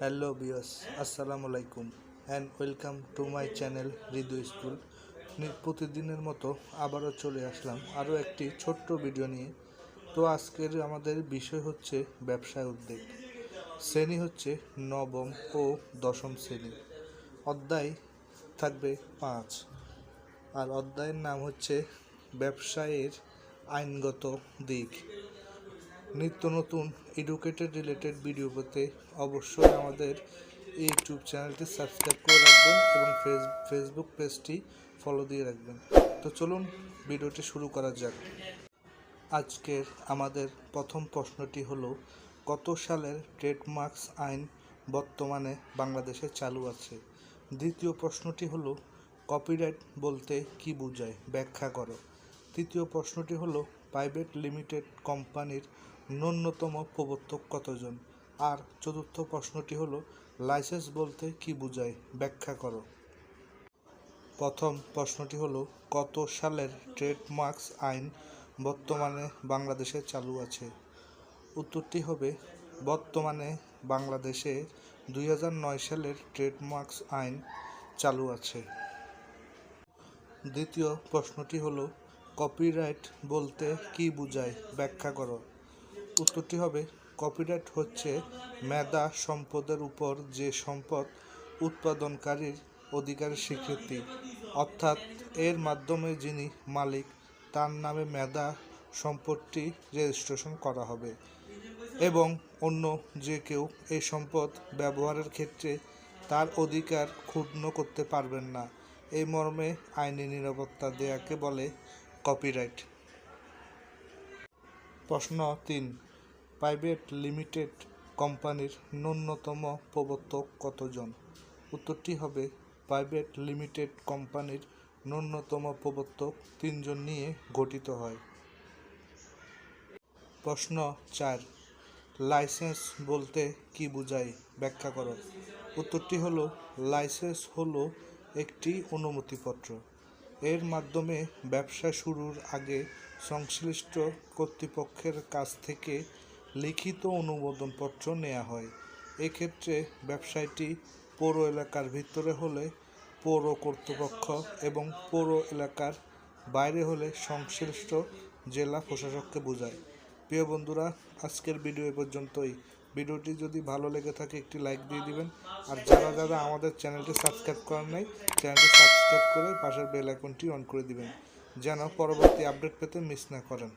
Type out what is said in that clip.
Hello বিয়স আসসালামু আলাইকুম and welcome to my channel Hridoy School প্রতিদিনের মতো আবারও চলে আসলাম আরও একটি ছোট্ট ভিডিও নিয়ে। তো আজকের আমাদের বিষয় হচ্ছে ব্যবসায় উদ্যোগ। শ্রেণি হচ্ছে নবম ও দশম শ্রেণি। অধ্যায় থাকবে পাঁচ। আর অধ্যায়ের নাম হচ্ছে ব্যবসায়ের আইনগত দিক। নিত্য নতুন এডুকেটেড রিলেটেড ভিডিও পেতে অবশ্যই আমাদের ইউটিউব চ্যানেলটি সাবস্ক্রাইব করে রাখবেন এবং ফেস ফেসবুক পেজটি ফলো দিয়ে রাখবেন। তো চলুন ভিডিওটি শুরু করা যাক। আজকের আমাদের প্রথম প্রশ্নটি হলো, কত সালের ট্রেডমার্কস আইন বর্তমানে বাংলাদেশে চালু আছে? দ্বিতীয় প্রশ্নটি হলো কপিরাইট বলতে কি বোঝায়? ব্যাখ্যা করো। তৃতীয় প্রশ্নটি হলো প্রাইভেট লিমিটেড কোম্পানির ন্যূনতম প্রবর্তক কতজন? আর চতুর্থ প্রশ্নটি হলো, লাইসেন্স বলতে কি বোঝায়? ব্যাখ্যা করো। প্রথম প্রশ্নটি হলো, কত সালের ট্রেডমার্কস আইন বর্তমানে বাংলাদেশে চালু আছে? উত্তরটি হবে, বর্তমানে বাংলাদেশে দুই হাজার নয় সালের ট্রেডমার্কস আইন চালু আছে। দ্বিতীয় প্রশ্নটি হলো, কপিরাইট বলতে কি বোঝায়? ব্যাখ্যা করো। উত্তরটি হবে। কপিরাইট হচ্ছে মেধা সম্পদের উপর যে সম্পদ উৎপাদনকারীর অধিকারের স্বীকৃতি। অর্থাৎ এর মাধ্যমে যিনি মালিক, তার নামে মেধা সম্পদটি রেজিস্ট্রেশন করা হবে। এবং অন্য যে কেউ এই সম্পদ ব্যবহারের ক্ষেত্রে তার অধিকার ক্ষুণ্ণ করতে পারবেন না। এই মর্মে আইনি নিরাপত্তা দেয়াকে বলে কপিরাইট প্রশ্ন তিন। প্রাইভেট লিমিটেড কোম্পানির ন্যূনতম প্রবর্তক কতজন? উত্তরটি হবে, প্রাইভেট লিমিটেড কোম্পানির ন্যূনতম প্রবর্তক তিনজন নিয়ে গঠিত হয়। প্রশ্ন চার, লাইসেন্স বলতে কি বোঝায়? ব্যাখ্যা করো। উত্তরটি হলো, লাইসেন্স হলো একটি অনুমতিপত্র। এর মাধ্যমে ব্যবসা শুরুর আগে সংশ্লিষ্ট কর্তৃপক্ষের কাছ থেকে লিখিত অনুমোদনপত্র নেওয়া হয়। এক্ষেত্রে ব্যবসায়টি পৌর এলাকার ভিতরে হলে পৌর কর্তৃপক্ষ এবং পৌর এলাকার বাইরে হলে সংশ্লিষ্ট জেলা প্রশাসককে বোঝায়। প্রিয় বন্ধুরা, আজকের ভিডিও এ পর্যন্তই। ভিডিওটি যদি ভালো লেগে থাকে একটি লাইক দিয়ে দিবেন। আর যারা যারা আমাদের চ্যানেলটি সাবস্ক্রাইব করেন নাই, চ্যানেলটি সাবস্ক্রাইব করে পাশের বেল আইকনটি অন করে দিবেন, যেন পরবর্তী আপডেট পেতে মিস না করেন।